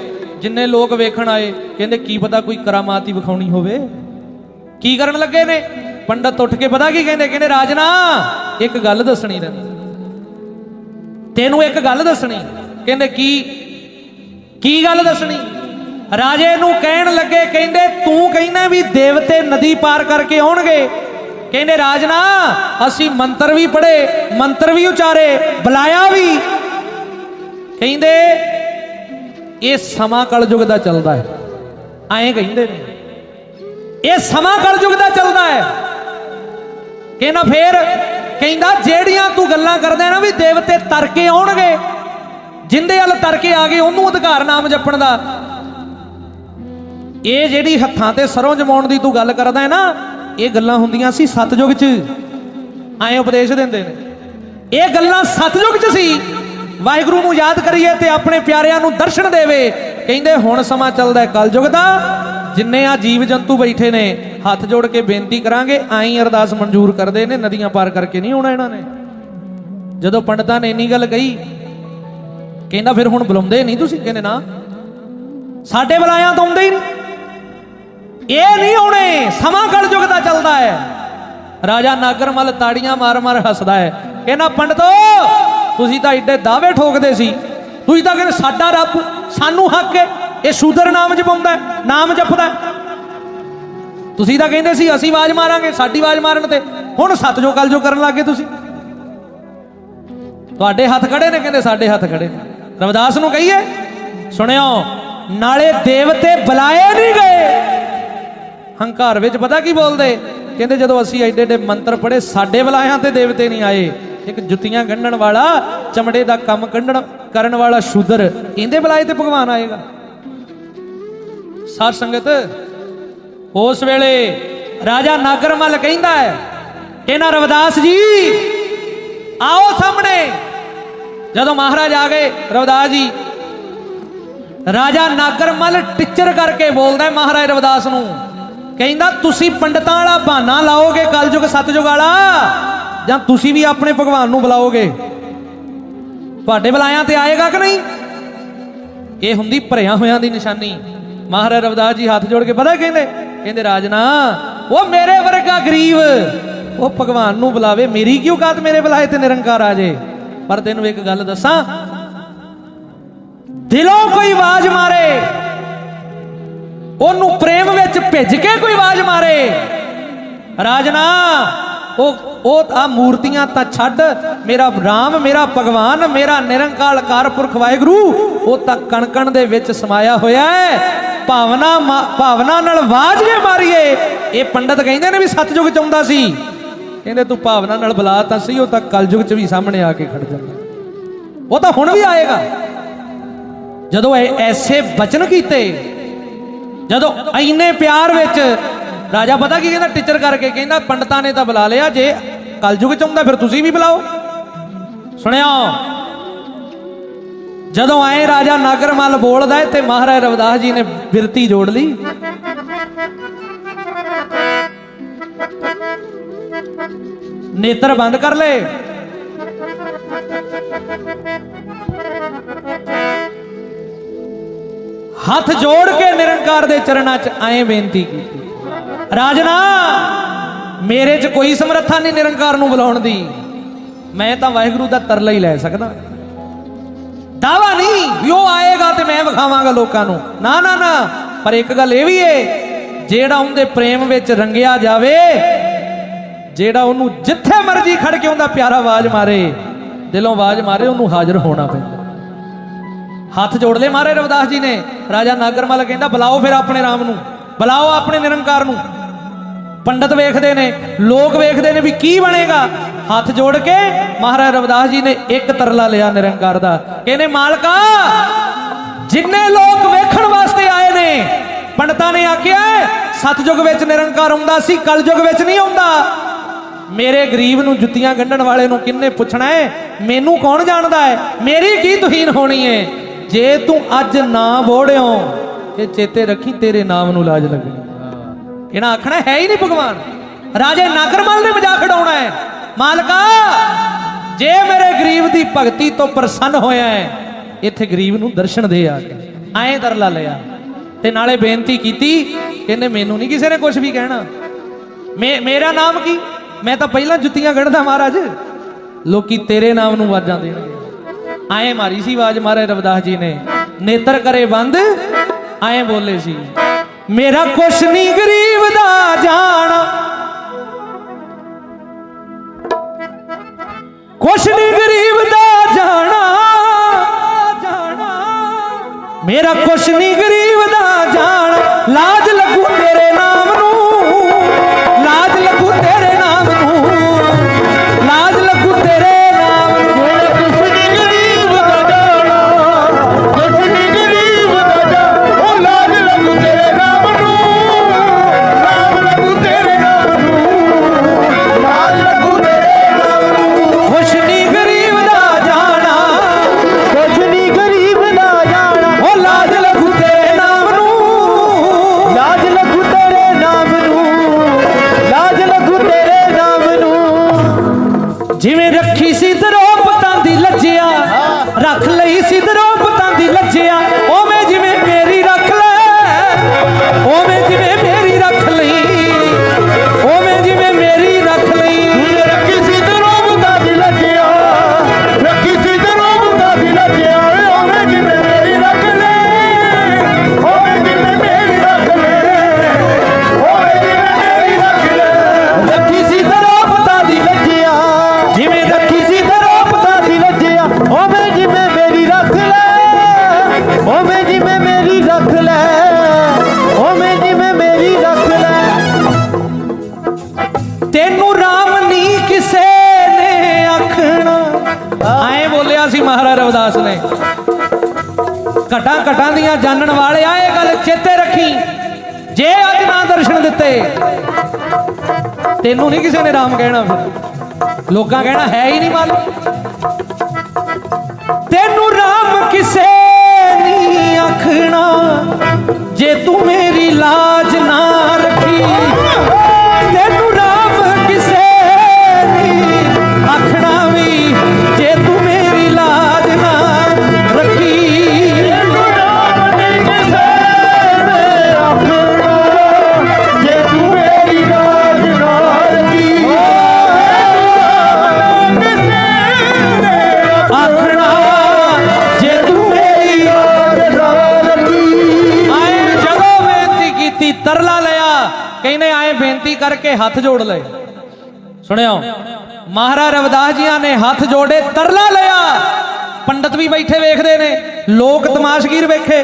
Speaker 1: ਜਿੰਨੇ ਲੋਕ ਵੇਖਣ ਆਏ, ਕਹਿੰਦੇ ਕੀ ਪਤਾ ਕੋਈ ਕਰਾਮਾਤ ਹੀ ਵਿਖਾਉਣੀ ਹੋਵੇ। ਕੀ ਕਰਨ ਲੱਗੇ ਨੇ? ਪੰਡਤ ਉੱਠ ਕੇ ਪਤਾ ਕੀ ਕਹਿੰਦੇ? ਕਹਿੰਦੇ, ਰਾਜਨਾ, ਇੱਕ ਗੱਲ ਦੱਸਣੀ ਤੈਨੂੰ। ਤੈਨੂੰ ਇੱਕ ਗੱਲ ਦੱਸਣੀ। ਕਹਿੰਦੇ, ਕੀ? ਕੀ ਗੱਲ ਦੱਸਣੀ? ਰਾਜੇ ਨੂੰ ਕਹਿਣ ਲੱਗੇ, ਕਹਿੰਦੇ, ਤੂੰ ਕਹਿੰਦਾ ਵੀ ਦੇਵਤੇ ਨਦੀ ਪਾਰ ਕਰਕੇ ਆਉਣਗੇ। ਕਹਿੰਦੇ, ਰਾਜਨਾ, ਅਸੀਂ ਮੰਤਰ ਵੀ ਪੜ੍ਹੇ, ਮੰਤਰ ਵੀ ਉਚਾਰੇ, ਬੁਲਾਇਆ ਵੀ। ਕਹਿੰਦੇ ਇਹ ਸਮਾਂ ਕਲਯੁਗ ਦਾ ਚੱਲਦਾ ਹੈ। ਐਂ ਕਹਿੰਦੇ ਨੇ। ਇਹ ਸਮਾਂ ਕਲਯੁਗ ਦਾ ਚੱਲਦਾ ਹੈ। ਕਹਿੰਦਾ ਫੇਰ ਕਹਿੰਦਾ, ਜਿਹੜੀਆਂ ਤੂੰ ਗੱਲਾਂ ਕਰਦਾ ਨਾ ਵੀ ਦੇਵਤੇ ਤਰ ਕੇ ਆਉਣਗੇ, ਜਿੰਦੇ ਵੱਲ ਤਰ ਕੇ ਆ ਗਏ, ਉਹਨੂੰ ਅਧਿਕਾਰ ਨਾਮ ਜਪਣ ਦਾ। ਇਹ ਜਿਹੜੀ ਹੱਥਾਂ ਤੇ ਸਰੋਂ ਜਮਾਉਣ ਦੀ ਤੂੰ ਗੱਲ ਕਰਦਾ ਹੈ ਨਾ, ਇਹ ਗੱਲਾਂ ਹੁੰਦੀਆਂ ਸੀ ਸਤਜੁਗ 'ਚ। ਐਂ ਉਪਦੇਸ਼ ਦਿੰਦੇ ਨੇ। ਇਹ ਗੱਲਾਂ ਸਤਜੁਗ 'ਚ ਸੀ। ਵਾਹਿਗੁਰੂ ਨੂੰ ਯਾਦ ਕਰੀਏ ਤੇ ਆਪਣੇ ਪਿਆਰਿਆਂ ਨੂੰ ਦਰਸ਼ਨ ਦੇਵੇ। ਕਹਿੰਦੇ, ਹੁਣ ਸਮਾਂ ਚੱਲਦਾ ਹੈ ਕਲਯੁਗ ਦਾ, ਜਿੰਨੇ ਆ ਜੀਵ ਜੰਤੂ ਬੈਠੇ ਨੇ, ਹੱਥ ਜੋੜ ਕੇ ਬੇਨਤੀ ਕਰਾਂਗੇ, ਆਈ ਅਰਦਾਸ ਮਨਜ਼ੂਰ ਕਰਦੇ ਨੇ, ਨਦੀਆਂ ਪਾਰ ਕਰਕੇ ਨਹੀਂ ਆਉਣਾ ਇਹਨਾਂ ਨੇ। ਜਦੋਂ ਪੰਡਤਾਂ ਨੇ ਇੰਨੀ ਗੱਲ ਕਹੀ, ਕਹਿੰਦਾ ਫਿਰ ਹੁਣ ਬੁਲਾਉਂਦੇ ਨਹੀਂ ਤੁਸੀਂ? ਕਹਿੰਦੇ, ਨਾ। ਸਾਡੇ ਬੁਲਾਇਆ ਤਾਂ ਆਉਂਦੇ ਹੀ ਨਹੀਂ। ਇਹ ਨਹੀਂ ਆਉਣੇ, ਸਮਾਂ ਕਲ ਯੁਗ ਦਾ ਚੱਲਦਾ ਹੈ। ਰਾਜਾ ਨਾਗਰਮਲ ਤਾੜੀਆਂ ਮਾਰ-ਮਾਰ ਹੱਸਦਾ ਹੈ। ਕਹਿੰਦਾ, ਪੰਡਤੋ ਤੁਸੀਂ ਤਾਂ ਏਡੇ ਦਾਅਵੇ ਠੋਕਦੇ ਸੀ। ਤੁਸੀਂ ਤਾਂ ਕਹਿੰਦੇ ਸਾਡਾ ਰੱਬ, ਸਾਨੂੰ ਹੱਕ ਹੈ, ਇਹ ਸ਼ੂਦਰ ਨਾਮ ਜਪਾਉਂਦਾ ਨਾਮ ਜਪਦਾ ਤੁਸੀਂ ਤਾਂ ਕਹਿੰਦੇ ਸੀ, ਅਸੀਂ ਆਵਾਜ਼ ਮਾਰਾਂਗੇ, ਸਾਡੀ ਆਵਾਜ਼ ਮਾਰਨ ਤੇ। ਹੁਣ ਸਤਜੋ ਕਲਜੋ ਕਰਨ ਲੱਗੇ ਤੁਸੀਂ। ਤੁਹਾਡੇ ਹੱਥ ਖੜੇ ਨੇ, ਕਹਿੰਦੇ ਸਾਡੇ ਹੱਥ ਖੜੇ ਨੇ। ਰਵਿਦਾਸ ਨੂੰ ਕਹੀਏ, ਸੁਣਿਓ, ਨਾਲੇ ਦੇਵਤੇ ਬੁਲਾਏ ਨਹੀਂ ਗਏ। ਹੰਕਾਰ ਵਿੱਚ ਪਤਾ ਕੀ ਬੋਲਦੇ? ਕਹਿੰਦੇ ਜਦੋਂ ਅਸੀਂ ਐਡੇ ਐਡੇ ਮੰਤਰ ਪੜ੍ਹੇ, ਸਾਡੇ ਬੁਲਾਇਆਂ ਤੇ ਦੇਵਤੇ ਨਹੀਂ ਆਏ। ਇੱਕ ਜੁੱਤੀਆਂ ਗੰਢਣ ਵਾਲਾ, ਚਮੜੇ ਦਾ ਕੰਮ ਗੰਢਣ ਕਰਨ ਵਾਲਾ ਸ਼ੂਦਰ ਇਹਦੇ ਬਲਾਏ ਤੇ ਭਗਵਾਨ ਆਏਗਾ। ਸਾਧ ਸੰਗਤ, ਉਸ ਵੇਲੇ ਰਾਜਾ ਨਾਗਰਮਲ ਕਹਿੰਦਾ ਹੈ ਇਹਨਾਂ ਰਵਿਦਾਸ ਜੀ, ਆਓ ਸਾਹਮਣੇ। ਜਦੋਂ ਮਹਾਰਾਜ ਆ ਗਏ, ਰਵਦਾਸ ਜੀ, ਰਾਜਾ ਨਾਗਰਮਲ ਟਿੱਚਰ ਕਰਕੇ ਬੋਲਦਾ ਮਹਾਰਾਜ ਰਵਿਦਾਸ ਨੂੰ, ਕਹਿੰਦਾ, ਤੁਸੀਂ ਪੰਡਤਾਂ ਵਾਲਾ ਬਹਾਨਾ ਲਾਓਗੇ, ਕਲਯੁਗ ਸਤਜੁਗ ਵਾਲਾ? ਜਾਂ ਤੁਸੀਂ ਵੀ ਆਪਣੇ ਭਗਵਾਨ ਨੂੰ ਬੁਲਾਓਗੇ? ਤੁਹਾਡੇ ਬੁਲਾਇਆਂ ਤੇ ਆਏਗਾ ਕਿ ਨਹੀਂ? ਇਹ ਹੁੰਦੀ ਭਰਿਆ ਹੋਇਆਂ ਦੀ ਨਿਸ਼ਾਨੀ। ਮਹਾਰਾਜ ਰਵਿਦਾਸ ਜੀ ਹੱਥ ਜੋੜ ਕੇ ਪਤਾ ਕਹਿੰਦੇ? ਕਹਿੰਦੇ, ਰਾਜਨਾ, ਉਹ ਮੇਰੇ ਵਰਗਾ ਗਰੀਬ, ਉਹ ਭਗਵਾਨ ਨੂੰ ਬੁਲਾਵੇ। ਮੇਰੀ ਕਿਉਂ ਕਾਤ ਮੇਰੇ ਬੁਲਾਏ ਤੇ ਨਿਰੰਕਾਰ ਆ ਜੇ? ਪਰ ਤੈਨੂੰ ਇੱਕ ਗੱਲ ਦੱਸਾਂ, ਦਿਲੋਂ ਕੋਈ ਆਵਾਜ਼ ਮਾਰੇ, ਉਹਨੂੰ ਪ੍ਰੇਮ ਵਿੱਚ ਭਿੱਜ ਕੇ ਕੋਈ ਆਵਾਜ਼ ਮਾਰੇ। ਰਾਜਨਾ ਉਹ ਉਹ ਆ ਮੂਰਤੀਆਂ ਤਾਂ ਛੱਡ, ਮੇਰਾ ਰਾਮ, ਮੇਰਾ ਭਗਵਾਨ, ਮੇਰਾ ਨਿਰੰਕਾਲ ਕਾਰਪੁਰਖ ਵਾਹਿਗੁਰੂ, ਉਹ ਤਾਂ ਕਣਕਣ ਦੇ ਵਿੱਚ ਸਮਾਇਆ ਹੋਇਆ ਹੈ। ਭਾਵਨਾ ਭਾਵਨਾ ਨਾਲ ਆਵਾਜ਼ ਜੇ ਮਾਰੀਏ। ਇਹ ਪੰਡਤ ਕਹਿੰਦੇ ਨੇ ਵੀ ਸਤਜੁਗ ਚ ਆਉਂਦਾ ਸੀ। ਕਹਿੰਦੇ ਤੂੰ ਭਾਵਨਾ ਨਾਲ ਬੁਲਾ ਤਾਂ ਸਹੀ, ਉਹ ਤਾਂ ਕਲਯੁਗ ਚ ਵੀ ਸਾਹਮਣੇ ਆ ਕੇ ਖੜ ਜਾਂਦਾ। ਉਹ ਤਾਂ ਹੁਣ ਵੀ ਆਏਗਾ। ਜਦੋਂ ਇਹ ਐਸੇ ਬਚਨ ਕੀਤੇ, ਜਦੋਂ ਐਨੇ ਪਿਆਰ ਵਿੱਚ ਰਾਜਾ ਪਤਾ ਕੀ ਕਹਿੰਦਾ? ਟੀਚਰ ਕਰਕੇ ਕਹਿੰਦਾ, ਪੰਡਤਾਂ ਨੇ ਤਾਂ ਬੁਲਾ ਲਿਆ, ਜੇ ਕਲਯੁਗ ਚ ਆਉਂਦਾ ਫਿਰ ਤੁਸੀਂ ਵੀ ਬੁਲਾਓ। ਸੁਣਿਆ ਜਦੋਂ ਆਏ ਰਾਜਾ ਨਾਗਰਮਲ ਬੋਲਦਾ ਤੇ ਮਹਾਰਾਜ ਰਵਿਦਾਸ ਜੀ ਨੇ ਬਿਰਤੀ ਜੋੜ ਲਈ। ਨੇਤਰ ਬੰਦ ਕਰ ਲੈ ਹੱਥ ਜੋੜ ਕੇ ਨਿਰੰਕਾਰ ਦੇ ਚਰਨਾਂ 'ਚ ਐਂ ਬੇਨਤੀ ਕੀਤੀ। ਰਾਜਨਾ, ਮੇਰੇ 'ਚ ਕੋਈ ਸਮਰੱਥਾ ਨਹੀਂ ਨਿਰੰਕਾਰ ਨੂੰ ਬੁਲਾਉਣ ਦੀ। ਮੈਂ ਤਾਂ ਵਾਹਿਗੁਰੂ ਦਾ ਤਰਲਾ ਹੀ ਲੈ ਸਕਦਾ। ਦਾਵਾ ਨਹੀਂ, ਵੀ ਉਹ ਆਏਗਾ ਤੇ ਮੈਂ ਵਿਖਾਵਾਂਗਾ ਲੋਕਾਂ ਨੂੰ। ਨਾ ਨਾ ਨਾ, ਪਰ ਇੱਕ ਗੱਲ ਇਹ ਵੀ ਏ, ਜਿਹੜਾ ਉਹਦੇ ਪ੍ਰੇਮ ਵਿੱਚ ਰੰਗਿਆ ਜਾਵੇ, ਜਿਹੜਾ ਉਹਨੂੰ ਜਿੱਥੇ ਮਰਜ਼ੀ ਖੜ ਕੇ ਉਹਦਾ ਪਿਆਰਾ ਆਵਾਜ਼ ਮਾਰੇ, ਦਿਲੋਂ ਆਵਾਜ਼ ਮਾਰੇ, ਉਹਨੂੰ ਹਾਜ਼ਰ ਹੋਣਾ ਪੈਂਦਾ। ਹੱਥ ਜੋੜ ਲੈ ਮਾਰੇ ਰਵਿਦਾਸ ਜੀ ਨੇ। ਰਾਜਾ ਨਾਗਰਮਲ ਕਹਿੰਦਾ, ਬੁਲਾਓ ਫਿਰ ਆਪਣੇ ਰਾਮ ਨੂੰ। ਬੁਲਾਓ ਆਪਣੇ ਨਿਰੰਕਾਰ ਨੂੰ। ਪੰਡਤ ਵੇਖਦੇ ਨੇ, ਲੋਕ ਵੇਖਦੇ ਨੇ ਵੀ ਕੀ ਬਣੇਗਾ। ਹੱਥ ਜੋੜ ਕੇ ਮਹਾਰਾਜ ਰਵਿਦਾਸ ਜੀ ਨੇ ਇੱਕ ਤਰਲਾ ਲਿਆ ਨਿਰੰਕਾਰ ਦਾ। ਕਹਿੰਦੇ, ਮਾਲਕਾ, ਜਿੰਨੇ ਲੋਕ ਵੇਖਣ ਵਾਸਤੇ ਆਏ ਨੇ, ਪੰਡਤਾਂ ਨੇ ਆਖਿਆ, ਸਤਜੁਗ ਵਿੱਚ ਨਿਰੰਕਾਰ ਆਉਂਦਾ ਸੀ, ਕਲਯੁਗ ਵਿੱਚ ਨਹੀਂ ਆਉਂਦਾ। ਮੇਰੇ ਗਰੀਬ ਨੂੰ ਜੁੱਤੀਆਂ ਗੰਢਣ ਵਾਲੇ ਨੂੰ ਕਿੰਨੇ ਪੁੱਛਣਾ ਹੈ? ਮੈਨੂੰ ਕੌਣ ਜਾਣਦਾ ਹੈ? ਮੇਰੀ ਕੀ ਤੁਹੀਨ ਹੋਣੀ ਹੈ? ਜੇ ਤੂੰ ਅੱਜ ਨਾ ਬੋੜਿਓ ਇਹ ਚੇਤੇ ਰੱਖੀ, ਤੇਰੇ ਨਾਮ ਨੂੰ ਲਾਜ ਲੱਗਣੀ। ਇਹਨਾਂ ਆਖਣਾ, ਹੈ ਹੀ ਨਹੀਂ ਭਗਵਾਨ। ਰਾਜੇ ਨਾਗਰਮਲ ਨੇ ਮਜ਼ਾਕ ਉਡਾਉਣਾ ਹੈ। ਮਾਲਕਾ, ਜੇ ਮੇਰੇ ਗਰੀਬ ਦੀ ਭਗਤੀ ਤੋਂ ਪ੍ਰਸੰਨ ਹੋਇਆ ਹੈ, ਇੱਥੇ ਗਰੀਬ ਨੂੰ ਦਰਸ਼ਨ ਦੇ ਆ ਕੇ। ਐਂ ਦਰਲਾ ਲਿਆ। ਤੇ ਨਾਲੇ ਬੇਨਤੀ ਕੀਤੀ, ਕਹਿੰਦੇ ਮੈਨੂੰ ਨਹੀਂ ਕਿਸੇ ਨੇ ਕੁਝ ਵੀ ਕਹਿਣਾ। ਮੇ- ਮੇਰਾ ਨਾਮ ਕੀ? ਮੈਂ ਤਾਂ ਪਹਿਲਾਂ ਜੁੱਤੀਆਂ ਗੜਦਾ ਮਹਾਰਾਜ। ਲੋਕੀ ਤੇਰੇ ਨਾਮ ਨੂੰ ਵਾਜਾਂ ਦੇਣਗੇ। ਆਏ ਮਾਰੀ ਸੀ ਆਵਾਜ਼ ਮਾਰੇ ਰਵਿਦਾਸ ਜੀ ਨੇ। ਨੇਤਰ ਕਰੇ ਬੰਦ ਆਏ ਬੋਲੇ ਸੀ ਮੇਰਾ ਕੁਛ ਨਹੀਂ ਗਰੀਬ ਦਾ ਜਾਣਾ ਕੁਛ ਨਹੀਂ ਗਰੀਬ ਦਾ ਜਾਣਾ ਮੇਰਾ ਕੁਛ ਨਹੀਂ ਗਰੀਬ ਦਾ ਜਾਣਾ ਲਾਜ ਘਟਾਂ ਘਟਾਂ ਦੀਆਂ ਜਾਣਨ ਵਾਲਿਆ ਇਹ ਗੱਲ ਚੇਤੇ ਰੱਖੀ। ਜੇ ਅੱਜ ਨਾ ਦਰਸ਼ਨ ਦਿੱਤੇ, ਤੈਨੂੰ ਨਹੀਂ ਕਿਸੇ ਨੇ ਰਾਮ ਕਹਿਣਾ। ਫਿਰ ਲੋਕਾਂ ਕਹਿਣਾ, ਹੈ ਹੀ ਨਹੀਂ ਮਾਲੂਮ ਹੱਥ ਜੋੜ ਲਏ। ਸੁਣਿਓ, ਮਹਾਰਾਜ ਰਵਿਦਾਸ ਜੀਆਂ ਨੇ ਹੱਥ ਜੋੜੇ ਤਰਲਾ ਲਿਆ। ਪੰਡਤ ਵੀ ਬੈਠੇ ਵੇਖਦੇ ਨੇ, ਲੋਕ ਤਮਾਸ਼ਗੀਰ ਵੇਖੇ।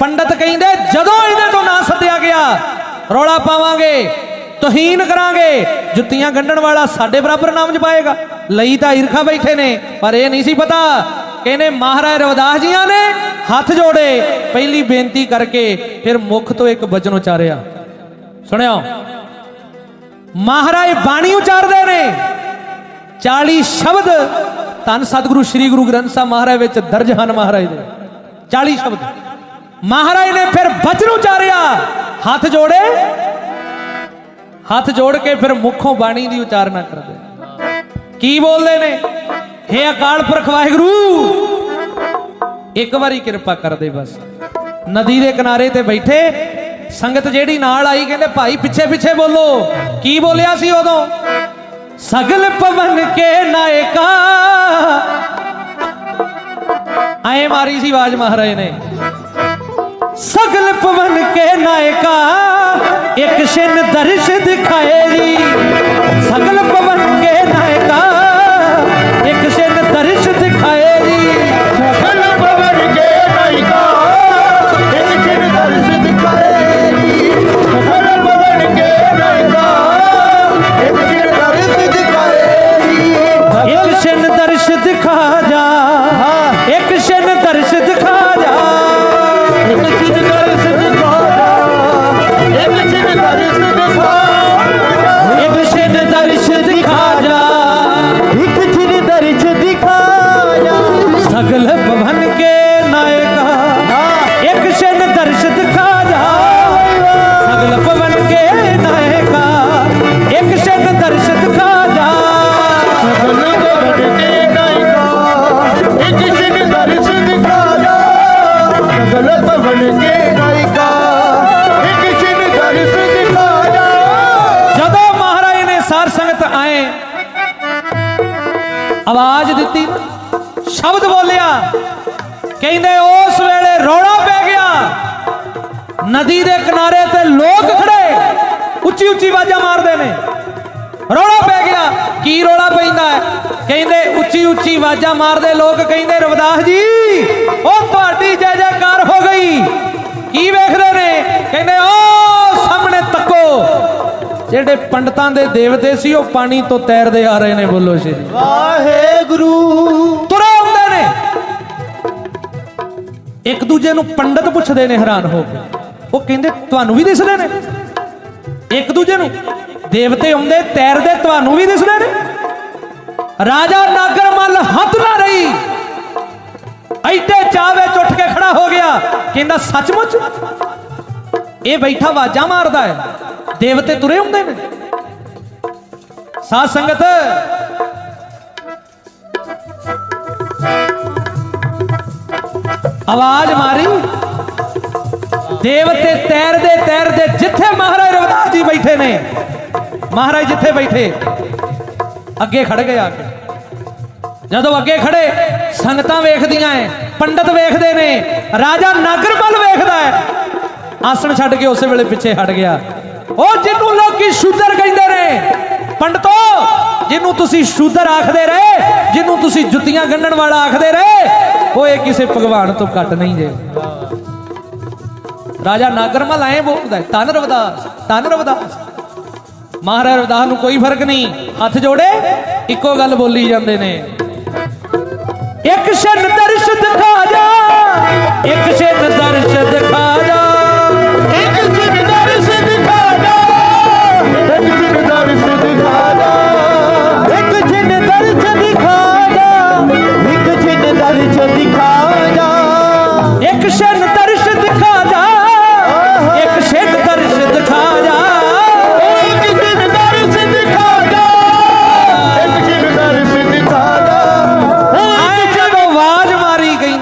Speaker 1: ਪੰਡਤ ਕਹਿੰਦੇ, ਜਦੋਂ ਇਹਦੇ ਤੋਂ ਨਾ ਸੱਦਿਆ ਗਿਆ, ਰੌਲਾ ਪਾਵਾਂਗੇ, ਤੋਹੀਨ ਕਰਾਂਗੇ, ਜੁੱਤੀਆਂ ਗੰਢਣ ਵਾਲਾ ਸਾਡੇ ਬਰਾਬਰ ਨਾਮ ਜਪਾਏਗਾ। ਲਈ ਤਾਂ ਈਰਖਾ ਬੈਠੇ ਨੇ, ਪਰ ਇਹ ਨਹੀਂ ਸੀ ਪਤਾ। ਕਹਿੰਦੇ, ਮਹਾਰਾਜ ਰਵਿਦਾਸ ਜੀਆਂ ਨੇ ਹੱਥ ਜੋੜੇ। ਪਹਿਲੀ ਬੇਨਤੀ ਕਰਕੇ ਫਿਰ ਮੁਖ ਤੋਂ ਇੱਕ ਬਚਨ ਉਚਾਰਿਆ। ਸੁਣਿਓ ਮਹਾਰਾਜ ਬਾਣੀ ਉਚਾਰਦੇ ਨੇ। 40 ਸ਼ਬਦ ਧੰਨ ਸਤਿਗੁਰੂ ਸ੍ਰੀ ਗੁਰੂ ਗ੍ਰੰਥ ਸਾਹਿਬ ਮਹਾਰਾਜ ਵਿੱਚ ਦਰਜ ਹਨ ਮਹਾਰਾਜ ਦੇ। 40 ਸ਼ਬਦ। ਮਹਾਰਾਜ ਨੇ ਫਿਰ ਬਚਨ ਉਚਾਰਿਆ। ਹੱਥ ਜੋੜੇ। ਹੱਥ ਜੋੜ ਕੇ ਫਿਰ ਮੁੱਖੋਂ ਬਾਣੀ ਦੀ ਉਚਾਰਨਾ ਕਰਦੇ ਕੀ ਬੋਲਦੇ ਨੇ? ਹੇ ਅਕਾਲ ਪੁਰਖ ਵਾਹਿਗੁਰੂ, ਇੱਕ ਵਾਰੀ ਕਿਰਪਾ ਕਰਦੇ ਬਸ। ਨਦੀ ਦੇ ਕਿਨਾਰੇ ਤੇ ਬੈਠੇ। ਸੰਗਤ ਜਿਹੜੀ ਨਾਲ ਆਈ ਕਹਿੰਦੇ, ਭਾਈ, ਪਿੱਛੇ ਪਿੱਛੇ ਬੋਲੋ। ਕੀ ਬੋਲਿਆ ਸੀ ਉਦੋਂ? ਸਗਲ ਪਵਨ ਕੇ ਨਾਇਕਾ। ਆਏ ਮਾਰੀ ਸੀ ਆਵਾਜ਼ ਮਹਾਰਾਜ ਨੇ। ਸਗਲ ਪਵਨ ਕੇ ਨਾਇਕਾ, ਇੱਕ ਛਿਨ ਦਰਸ਼ ਦਿਖਾਏ ਜੀ ਸਗਲ
Speaker 2: ਪਵਨ
Speaker 1: ਆਵਾਜ਼ਾਂ ਮਾਰਦੇ ਲੋਕ ਕਹਿੰਦੇ ਰਵਿਦਾਸ ਜੀ ਉਹ ਤੁਹਾਡੀ ਜੈ ਜੈਕਾਰ ਹੋ ਗਈ। ਕੀ ਵੇਖਦੇ ਨੇ? ਕਹਿੰਦੇ ਉਹ ਸਾਹਮਣੇ ਤੱਕੋ। ਜਿਹੜੇ ਪੰਡਤਾਂ ਦੇ ਦੇਵਤੇ ਸੀ ਉਹ ਪਾਣੀ ਤੋਂ ਤੈਰਦੇ ਆ ਰਹੇ ਨੇ ਬੋਲੋ ਸ਼੍ਰੀ
Speaker 2: ਵਾਹਿਗੁਰੂ।
Speaker 1: ਤੁਰੇ ਆਉਂਦੇ ਨੇ। ਇੱਕ ਦੂਜੇ ਨੂੰ ਪੰਡਤ ਪੁੱਛਦੇ ਨੇ ਹੈਰਾਨ ਹੋ ਕੇ। ਉਹ ਕਹਿੰਦੇ ਤੁਹਾਨੂੰ ਵੀ ਦਿਸਦੇ ਨੇ? ਇੱਕ ਦੂਜੇ ਨੂੰ ਦੇਵਤੇ ਆਉਂਦੇ ਤੈਰਦੇ ਤੁਹਾਨੂੰ ਵੀ ਦਿਸਦੇ ਨੇ? ਰਾਜਾ ਨਾਗਰਮਲ ਹੱਥ ਨਾ ਰਹੀ। ਐਡੇ ਚਾਵੇ ਉੱਠ ਕੇ ਖੜਾ ਹੋ ਗਿਆ। ਕਹਿੰਦਾ, ਸੱਚਮੁੱਚ? ਇਹ ਬੈਠਾ ਵਾਜਾਂ ਮਾਰਦਾ ਹੈ। ਦੇਵਤੇ ਤੁਰੇ ਹੁੰਦੇ ਨੇ। ਸਾਧ ਸੰਗਤ, ਆਵਾਜ਼ ਮਾਰੀ। ਦੇਵਤੇ ਤੈਰਦੇ ਤੈਰਦੇ ਜਿੱਥੇ ਮਹਾਰਾਜ ਰਵਿਦਾਸ ਜੀ ਬੈਠੇ ਨੇ, ਮਹਾਰਾਜ ਜਿੱਥੇ ਬੈਠੇ ਅੱਗੇ ਖੜ ਗਏ ਆ ਕੇ। ਜਦੋਂ ਅੱਗੇ ਖੜੇ ਸੰਗਤਾਂ ਵੇਖਦੀਆਂ ਐ ਪੰਡਤ ਵੇਖਦੇ ਨੇ ਰਾਜਾ ਨਾਗਰਮਲ ਵੇਖਦਾ ਹੈ ਆਸਣ ਛੱਡ ਕੇ ਉਸੇ ਵੇਲੇ ਪਿੱਛੇ ਹਟ ਗਿਆ। ਉਹ ਜਿਹਨੂੰ ਲੋਕੀ ਸ਼ੂਦਰ ਕਹਿੰਦੇ ਨੇ ਪੰਡਤੋ ਜਿਹਨੂੰ ਤੁਸੀਂ ਸ਼ੂਦਰ ਆਖਦੇ ਰਹੇ ਜਿਹਨੂੰ ਤੁਸੀਂ ਜੁੱਤੀਆਂ ਗੰਢਣ ਵਾਲਾ ਆਖਦੇ ਰਹੇ ਉਹ ਇਹ ਕਿਸੇ ਭਗਵਾਨ ਤੋਂ ਘੱਟ ਨਹੀਂ ਜੇ। ਰਾਜਾ ਨਾਗਰਮਲ ਐ ਬੋਲਦਾ ਹੈ, ਧੰਨ ਰਵਿਦਾਸ ਧੰਨ ਰਵਿਦਾਸ। ਮਹਾਰਾਜ ਰਵਿਦਾਸ ਨੂੰ ਕੋਈ ਫ਼ਰਕ ਨਹੀਂ ਹੱਥ ਜੋੜੇ ਇੱਕੋ ਗੱਲ ਬੋਲੀ ਜਾਂਦੇ ਨੇ। ਇੱਕ ਛਨ ਦਰਸ਼ ਦਿਖਾ ਜਾ ਇੱਕ ਛਨ ਦਰਸ਼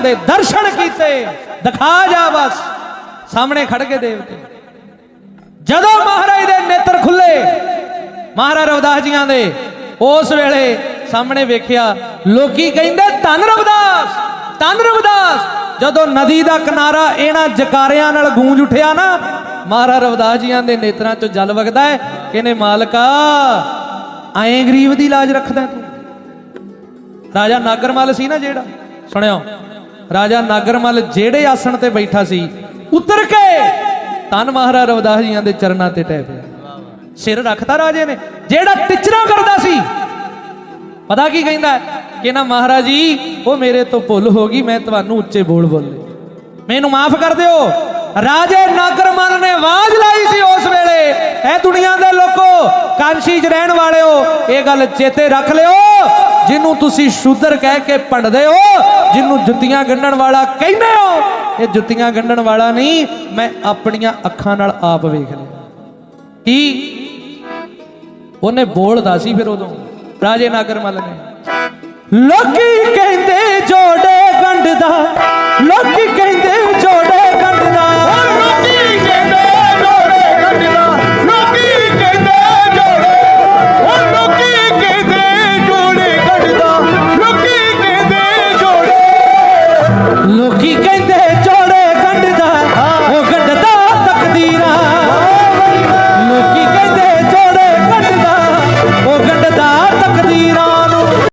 Speaker 1: ਮਾਰੀ ਦਰਸ਼ਨ ਕੀਤੇ, ਦਿਖਾ ਜਾ ਬਸ। ਸਾਹਮਣੇ ਖੜ ਕੇ ਦੇਵਤੇ। ਜਦੋਂ ਮਹਾਰਾਜ ਦੇ ਨੇਤਰ ਖੁੱਲੇ, ਮਹਾਰਾਜ ਰਵਿਦਾਸ ਜੀਆਂ ਦੇ, ਉਸ ਵੇਲੇ ਸਾਹਮਣੇ ਵੇਖਿਆ, ਲੋਕੀ ਕਹਿੰਦੇ, ਧੰਨ ਰਵਿਦਾਸ ਧੰਨ ਰਵਿਦਾਸ। ਜਦੋਂ ਨਦੀ ਦਾ ਕਿਨਾਰਾ ਇਹਨਾਂ ਜਕਾਰਿਆਂ ਨਾਲ ਗੂੰਜ ਉੱਠਿਆ ਨਾ, ਮਹਾਰਾਜ ਰਵਦਾਸ ਜੀਆਂ ਦੇ ਨੇਤਰਾਂ ਚੋਂ ਜਲ ਵਗਦਾ ਹੈ। ਕਹਿੰਦੇ, ਮਾਲਕਾ ਐਂ ਗਰੀਬ ਦੀ ਲਾਜ ਰੱਖਦਾ ਤੂੰ? ਰਾਜਾ ਨਾਗਰਮਲ ਸੀ ਨਾ ਜਿਹੜਾ, ਸੁਣਿਓ। ਰਾਜਾ ਨਾਗਰਮਲ ਜਿਹੜੇ ਆਸਣ ਤੇ ਬੈਠਾ ਸੀ, ਉਤਰ ਕੇ ਤਨ ਮਹਾਰਾਜ ਰਵਿਦਾਸ ਜੀਆਂ ਦੇ ਚਰਨਾਂ ਤੇ ਟਹਿ ਪਿਆ। ਸਿਰ ਰੱਖਤਾ ਰਾਜੇ ਨੇ, ਜਿਹੜਾ ਟਿਚਰਾ ਕਰਦਾ ਸੀ। ਪਤਾ ਕੀ ਕਹਿੰਦਾ ਕਿ ਨਾ ਮਹਾਰਾਜ ਜੀ, ਉਹ ਮੇਰੇ ਤੋਂ ਭੁੱਲ ਹੋ ਗਈ, ਮੈਂ ਤੁਹਾਨੂੰ ਉੱਚੇ ਬੋਲ ਬੋਲੇ। ਮੈਨੂੰ ਮਾਫ ਕਰ ਦਿਓ। ਰਾਜੇ ਨਾਗਰਮਲ ਨੇ ਆਵਾਜ਼ ਲਾਈ ਸੀ ਉਸ ਵੇਲੇ, ਇਹ ਦੁਨੀਆ ਦੇ ਲੋਕੋ, ਕਾਂਸ਼ੀ 'ਚ ਰਹਿਣ ਵਾਲਿਓ ਇਹ ਗੱਲ ਚੇਤੇ ਰੱਖ ਲਿਓ। ਜਿਹਨੂੰ ਤੁਸੀਂ ਸ਼ੂਦਰ ਕਹਿ ਕੇ ਭੰਡਦੇ ਹੋ ਜਿਹਨੂੰ ਜੁੱਤੀਆਂ ਗੰਢਣ ਵਾਲਾ ਕਹਿੰਦੇ ਹੋ? ਇਹ ਜੁੱਤੀਆਂ ਗੰਢਣ ਵਾਲਾ ਨਹੀਂ, ਮੈਂ ਆਪਣੀਆਂ ਅੱਖਾਂ ਨਾਲ ਆਪ ਵੇਖ ਲਿਆ। ਕੀ? ਉਹਨੇ ਬੋਲਦਾ ਸੀ ਫਿਰ ਉਦੋਂ। ਰਾਜੇ ਨਾਗਰਮਲ ਨੇ। ਲੋਕੀ ਕਹਿੰਦੇ ਜੋੜੇ ਗੰਢਦਾ, ਲੋਕੀ ਕਹਿੰਦੇ ਜੋੜੇ